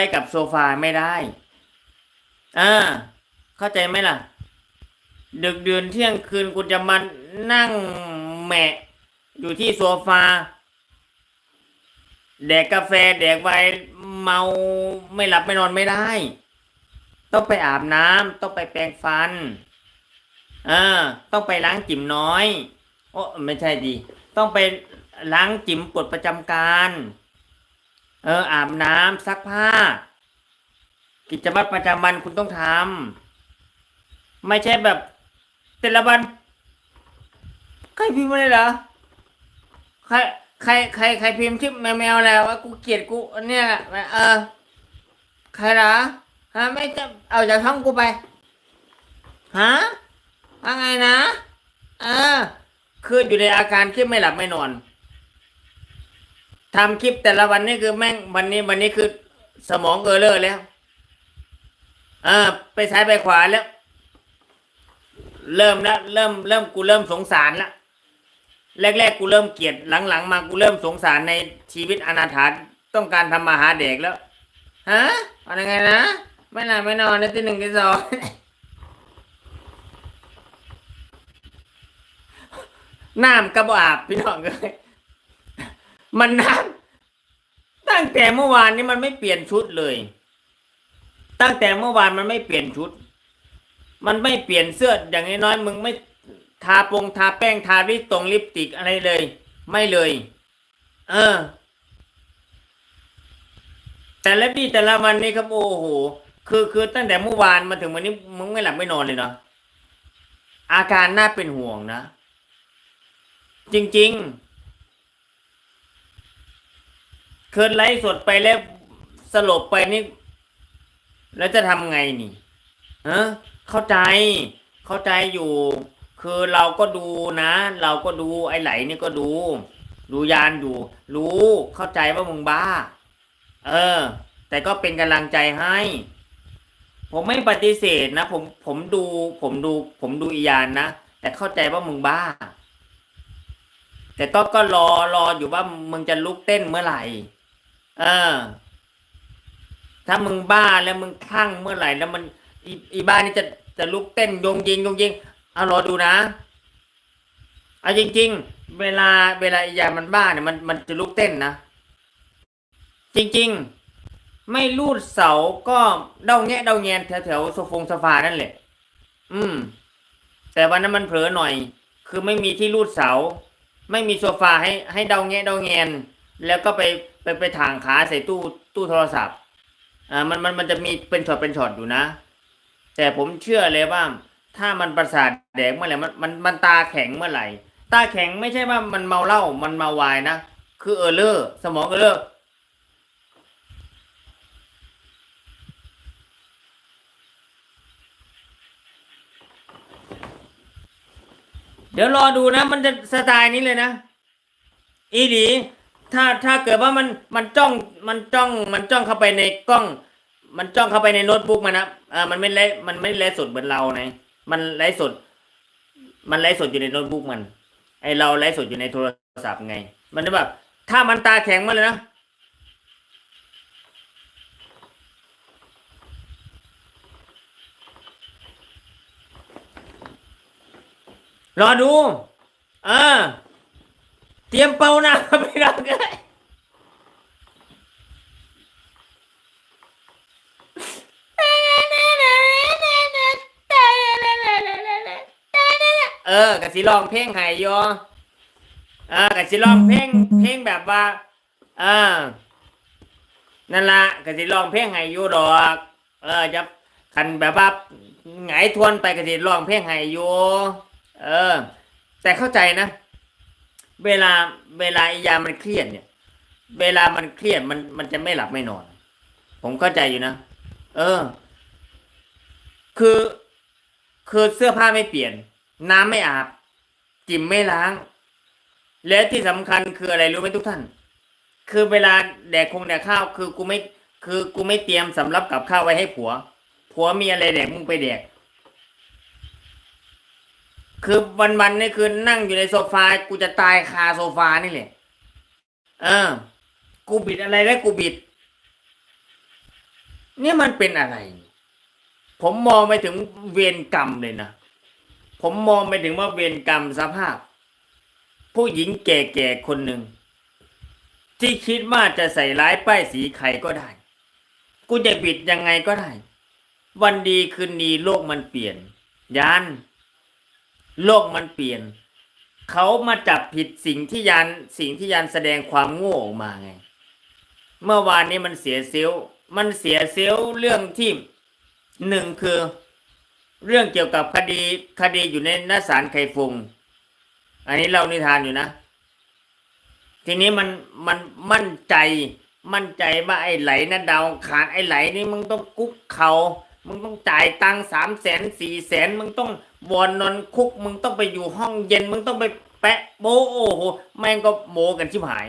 ไปกับโซฟาไม่ได้ อ่า เข้าใจไหมล่ะ ดึกเดือนเที่ยงคืนกูจะมานั่งแหมะอยู่ที่โซฟา แดกกาแฟแดกไวน์เมาไม่หลับไม่นอนไม่ได้ ต้องไปอาบน้ำต้องไปแปรงฟันอ่าต้องไปล้างจิ๋มน้อย โอ้ไม่ใช่ดี ต้องไปล้างจิ๋มปวดประจำการ เอออาบน้ำซักผ้า กิจวัตรประจำวันคุณต้องทำไม่ใช่แบบแต่ละวันใครพิมพ์อะไรเหรอใครใครใครใครพิมพ์ชื่อแมวแมวแล้วว่ากูเกลียดกูเนี่ยเออใครเหรอฮะไม่จะเอาจากช่องกูไปฮะว่าไงนะเออคืออยู่ในอาการคลิปไม่หลับไม่นอน ทำคลิปแต่ละวันนี่คือแม่งวันนี้วันนี้คือสมองเออเลอร์แล้วเออไปซ้ายไปขวาแล้ว เริ่มแล้วเริ่มเริ่มกูเริ่มสงสารละแรกๆกูเริ่มเกลียดหลังๆ มากูเริ่มสงสารในชีวิตอนาถาต้องการทำมาหาเด็กแล้วฮะอะไรไงนะไม่หลับไม่นอนในที่หนึ่งที่สองน้ำกระบอาบพี่น้องเลย มันน้ำตั้งแต่เมื่อวานนี้มันไม่เปลี่ยนชุดเลย ตั้งแต่เมื่อวานมันไม่เปลี่ยนชุด มันไม่เปลี่ยนเสื้ออย่างน้อยๆมึงไม่ทาปงทาแป้งทาลิปตรงลิปติกอะไรเลย ไม่เลย เออ แต่ละพี่แต่ละวันนี้ครับโอ้โหคือคือตั้งแต่เมื่อวานมาถึงวันนี้มึงไม่หลับไม่นอนเลยเนาะอาการน่าเป็นห่วงนะ จริง ๆ เคยไลฟ์สดไปแล้วสลบไปนี่ แล้วจะทำไงนี่ฮะเข้าใจ เข้าใจอยู่ คือเราก็ดูนะ เราก็ดูไอ้ไหลนี่ก็ดู ดูยานอยู่ รู้เข้าใจว่ามึงบ้า เออ แต่ก็เป็นกำลังใจให้ ผมไม่ปฏิเสธนะ ผมผมดู ผมดู ผมดูอียานนะ แต่เข้าใจว่ามึงบ้าแต่ต้องก็รอรออยู่ว่ามึงจะลุกเต้นเมื่อไหร่ เออ ถ้ามึงบ้าแล้วมึงคลั่งเมื่อไหร่ แล้วมันอีอีบ้านี่จะจะลุกเต้นยงยิงยงยิงเอารอดูนะเอาจริง ๆ เวลาเวลาอียามันบ้าเนี่ยมันมันจะลุกเต้นนะจริง ๆ ไม่รูดเสาก็เดาแงะเดาแงนแถวแถวๆโซฟงโซฟานั่นแหละ อืม แต่วันนั้นมันเผลอหน่อย คือไม่มีที่รูดเสา ไม่มีโซฟาให้ให้เดาแงะเดาแงน แล้วก็ไปไปไปถางขาใส่ตู้ตู้โทรศัพท์ อ่า มันมันมันจะมีเป็นช็อตเป็นช็อตอยู่นะ แต่ผมเชื่อเลยว่า ถ้ามันประสาทแดกเมื่อไหร่มันมันมันตาแข็งเมื่อไหร่ ตาแข็งไม่ใช่ว่ามันเมาเหล้ามันเมาวายนะ คือเออเลอร์สมองเออเลอร์เดี๋ยวรอดูนะ มันจะสไตล์นี้เลยนะ อีดี ถ้าถ้าเกิดว่ามันมันจ้องมันจ้องมันจ้องเข้าไปในกล้อง มันจ้องเข้าไปในโน้ตบุ๊กมันนะอ่ามันไม่ไลมันไม่ไลฟ์สดเหมือนเราไงมันไลฟ์สด มันไลฟ์สดอยู่ในโน้ตบุ๊กมัน ไอเราไลฟ์สดอยู่ในโทรศัพท์ไง มันจะแบบถ้ามันตาแข็งมาเลยนะรอดูเออ เตรียมเป่าหน้าไปรับกันเออกะสิลองเพลงไห้ยอเออกะสิลองเพลงเพลงแบบว่า เออ นั่นละกะสิลองเพลงไห้อยู่ดอก เออจะคันแบบว่าไงทวนไปกะสิลองเพลงไห้อยู่เออ แต่เข้าใจนะ เวลาเวลาไอ้ยามันเครียดเนี่ย เวลามันเครียดมันมันจะไม่หลับไม่นอน ผมเข้าใจอยู่นะ เออ คือคือเสื้อผ้าไม่เปลี่ยน น้ำไม่อาบจิมไม่ล้าง และที่สำคัญคืออะไรรู้ไหมทุกท่าน คือเวลาแดกคงแดกข้าว คือกูไม่ คือกูไม่เตรียมสำรับกับข้าวไว้ให้ผัว ผัวมีอะไรแดกมึงไปแดก คือวันๆนี่คือนั่งอยู่ในโซฟากูจะตายคาโซฟานี่แหละเออ กูบิดอะไรได้กูบิด เนี่ยมันเป็นอะไร ผมมองไปถึงเวรกรรมเลยนะผมมองไปถึงว่าเวรกรรมสภาพ ผู้หญิงแก่ๆคนหนึ่งที่คิดว่าจะใส่ร้ายป้ายสีใครก็ได้ กูจะบิดยังไงก็ได้ วันดีคืนดีโลกมันเปลี่ยนยาน โลกมันเปลี่ยน เขามาจับผิดสิ่งที่ยานสิ่งที่ยานแสดงความโง่ออกมาไง เมื่อวานนี้มันเสียเซลมันเสียเซลเรื่องที่หนึ่งคือ เรื่องเกี่ยวกับคดีคดีอยู่ในน้าศาลไคฟงอันนี้เรานิทานอยู่นะ ทีนี้มันมันมั่นใจมั่นใจว่าไอ้ไหลนะดาวขาดไอ้ไหลนี่มึงต้องกุ๊กเขา มึงต้องจ่ายตังสามแสนสี่แสนมึงต้องวอนนอนคุก มึงต้องไปอยู่ห้องเย็น มึงต้องไปแปะโบโอ้โหแม่งก็โมกันชิบหาย